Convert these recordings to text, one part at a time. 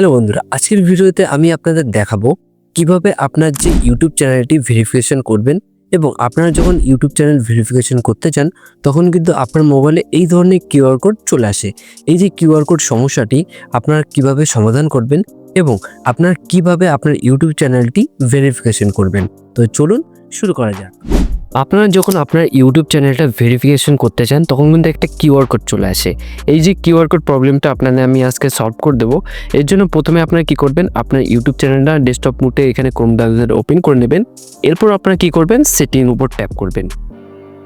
Hello বন্ধুরা, আজকের ভিডিওতে আমি আপনাদের দেখাবো কীভাবে আপনার যে ইউটিউব চ্যানেলটি ভেরিফিকেশন করবেন এবং আপনারা যখন ইউটিউব চ্যানেল ভেরিফিকেশন করতে চান, তখন কিন্তু আপনার মোবাইলে এই ধরনের কিউআর কোড চলে আসে। এই যে কিউআর কোড সমস্যাটি, আপনারা কীভাবে সমাধান করবেন এবং আপনার কীভাবে আপনার ইউটিউব চ্যানেলটি ভেরিফিকেশন করবেন। তো চলুন শুরু করা যাক। আপনারা যখন আপনার ইউটিউব চ্যানেলটা ভেরিফিকেশন করতে চান, তখন কিন্তু একটা কিউআর কোড চলে আসে। এই যে কিউআর কোড প্রবলেমটা আপনাদের আমি আজকে সলভ করে দেবো। এর জন্য প্রথমে আপনারা কি করবেন, আপনার ইউটিউব চ্যানেলটা ডেস্কটপ মুটে এখানে ক্রোম ব্রাউজার ওপেন করে নেবেন। এরপর আপনারা কি করবেন সেটিং উপর ট্যাপ করবেন।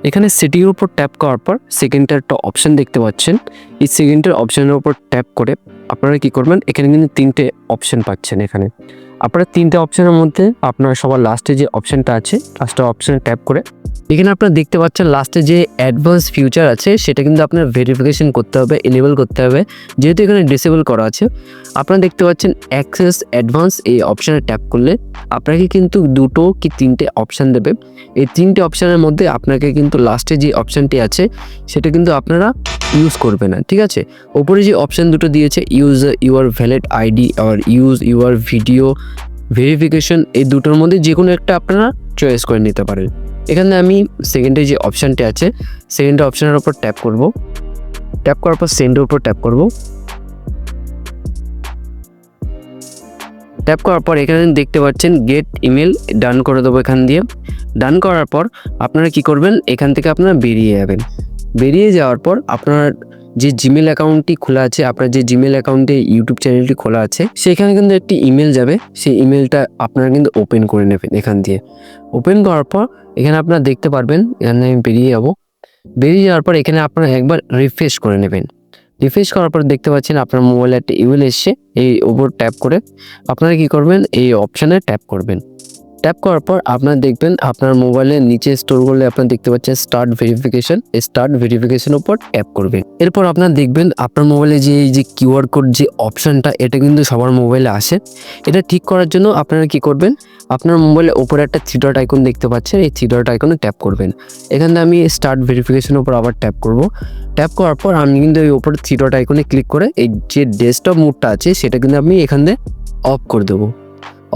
এখানে সেটিংয়ের উপর ট্যাপ করার পর সেকেন্ডের একটা অপশান দেখতে পাচ্ছেন। এই সেকেন্ডের অপশানের উপর ট্যাপ করে আপনারা কি করবেন, এখানে কিন্তু তিনটে অপশান পাচ্ছেন এখানে। আপনারা তিনটে অপশনের মধ্যে আপনার সবার লাস্টে যে অপশনটা আছে লাস্টের অপশনে ট্যাপ করে, এখানে আপনারা দেখতে পাচ্ছেন লাস্টে যে অ্যাডভান্স ফিউচার আছে, সেটা কিন্তু আপনার ভেরিফিকেশন করতে হবে এনেবল করতে হবে। যেহেতু এখানে ডিসেবল করা আছে, আপনারা দেখতে পাচ্ছেন অ্যাক্সেস অ্যাডভান্স এই অপশানে ট্যাপ করলে আপনাকে কিন্তু দুটো কি তিনটে অপশান দেবে। এই তিনটে অপশানের মধ্যে আপনাকে কিন্তু লাস্টে যে অপশানটি আছে, সেটা কিন্তু আপনারা ইউজ করবে না, ঠিক আছে? ওপরে যে অপশান দুটো দিয়েছে ইউজ ইউর ভ্যালিড আইডি আর ইউজ ইউর ভিডিও ভেরিফিকেশন এই দুটোর মধ্যে যে কোনো একটা আপনারা চয়েস করে নিতে পারেন। এখানে আমি সেকেন্ডে যে অপশানটি আছে সেকেন্ড অপশানের ওপর ট্যাপ করব। ট্যাপ করার পর সেন্ডের উপর ট্যাপ করব। ট্যাপ করার পর এখানে দেখতে পাচ্ছেন গেট ইমেল ডান করে দেবো এখান দিয়ে। ডান করার পর আপনারা কি করবেন, এখান থেকে আপনারা বেরিয়ে যাবেন। বেরিয়ে যাওয়ার পর আপনার যে জিমেল অ্যাকাউন্টটি খোলা আছে, আপনার যে জিমেল অ্যাকাউন্টে ইউটিউব চ্যানেলটি খোলা আছে, সেখানে কিন্তু একটি ইমেল যাবে। সেই ইমেলটা আপনারা কিন্তু ওপেন করে নেবেন এখান দিয়ে। ওপেন করার পর এখানে আপনারা দেখতে পারবেন, এখানে আমি বেরিয়ে যাব। বেরিয়ে যাওয়ার পর এখানে আপনারা একবার রিফ্রেশ করে নেবেন। রিফ্রেশ করার পর দেখতে পাচ্ছেন আপনার মোবাইলে একটা ইমেল এসছে। এই ওপর ট্যাপ করে আপনারা কি করবেন? এই অপশানে ট্যাপ করবেন। ট্যাপ করার পর আপনারা দেখবেন আপনার মোবাইলের নিচে স্টোর করলে আপনারা দেখতে পাচ্ছেন স্টার্ট ভেরিফিকেশন স্টার্ট ভেরিফিকেশন উপর ট্যাপ করবেন এরপর আপনারা দেখবেন আপনার মোবাইলে যে, এই যে কিউআর কোড যে অপশানটা এটা কিন্তু সবার মোবাইলে আসে। এটা ঠিক করার জন্য আপনারা কি করবেন? আপনার মোবাইলে ওপরে একটা থ্রি ডট আইকন দেখতে পাচ্ছেন, এই থ্রি ডট আইকনে ট্যাপ করবেন। এখানে আমি স্টার্ট ভেরিফিকেশন উপর আবার ট্যাপ করব। ট্যাপ করার পর আমি কিন্তু এই ওপরে থ্রি ডট আইকনে ক্লিক করে এই যে ডেস্কটপ মোডটা আছে, সেটা কিন্তু আমি এখান দিয়ে অফ করে দেবো।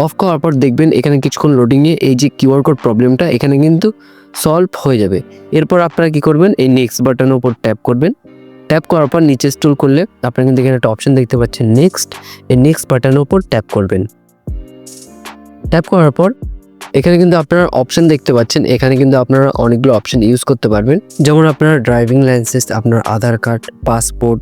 অফ করার পর দেখবেন এখানে কিছুক্ষণ লোডিংয়ে এই যে কিউআর কোড প্রবলেমটা এখানে কিন্তু সলভ হয়ে যাবে। এরপর আপনারা কি করবেন? এই নেক্সট বাটনের উপর ট্যাপ করবেন। ট্যাপ করার পর নিচে স্টোর করলে আপনারা কিন্তু এখানে একটা অপশন দেখতে পাচ্ছেন নেক্সট এই নেক্সট বাটনের উপর ট্যাপ করবেন। ট্যাপ করার পর এখানে কিন্তু আপনারা অপশন দেখতে পাচ্ছেন, এখানে কিন্তু আপনারা অনেকগুলো অপশন ইউজ করতে পারবেন। যেমন আপনার ড্রাইভিং লাইসেন্স আপনার আধার কার্ড পাসপোর্ট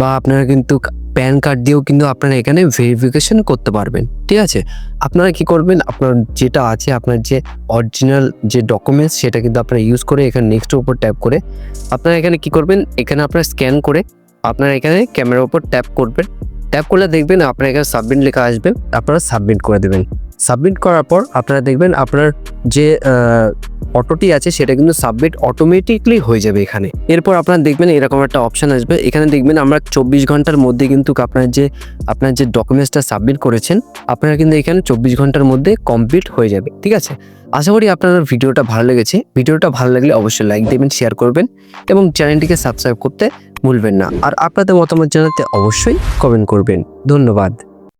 বা আপনারা কিন্তু প্যান কার্ড দিয়েও কিন্তু আপনারা এখানে ভেরিফিকেশন করতে পারবেন, ঠিক আছে? আপনারা কি করবেন? আপনার যেটা আছে, আপনার যে অরিজিনাল যে ডকুমেন্টস সেটা কিন্তু আপনারা ইউজ করে এখানে নেক্সটের উপর ট্যাপ করে আপনারা এখানে কি করবেন? এখানে আপনারা স্ক্যান করে আপনারা এখানে ক্যামেরার উপর ট্যাপ করবেন। ট্যাপ করলে দেখবেন আপনার এখানে সাবমিট লেখা আসবে, আপনারা সাবমিট করে দেবেন। সাবমিট করার পর আপনারা দেখবেন আপনার যে অটোটি আছে, সেটা কিন্তু সাবমিট অটোমেটিকলি হয়ে যাবে এখানে। এরপর আপনারা দেখবেন এরকম একটা অপশান আসবে। এখানে দেখবেন আমরা চব্বিশ ঘণ্টার মধ্যে কিন্তু আপনার যে আপনার যে ডকুমেন্টসটা সাবমিট করেছেন, আপনারা কিন্তু এখানে চব্বিশ ঘণ্টার মধ্যে কমপ্লিট হয়ে যাবে। ঠিক আছে? আশা করি আপনার ভিডিওটা ভালো লেগেছে। ভিডিওটা ভালো লাগলে অবশ্যই লাইক দেবেন শেয়ার করবেন এবং চ্যানেলটিকে সাবস্ক্রাইব করতে ভুলবেন না। আর আপনাদের মতামত জানাতে অবশ্যই কমেন্ট করবেন। ধন্যবাদ।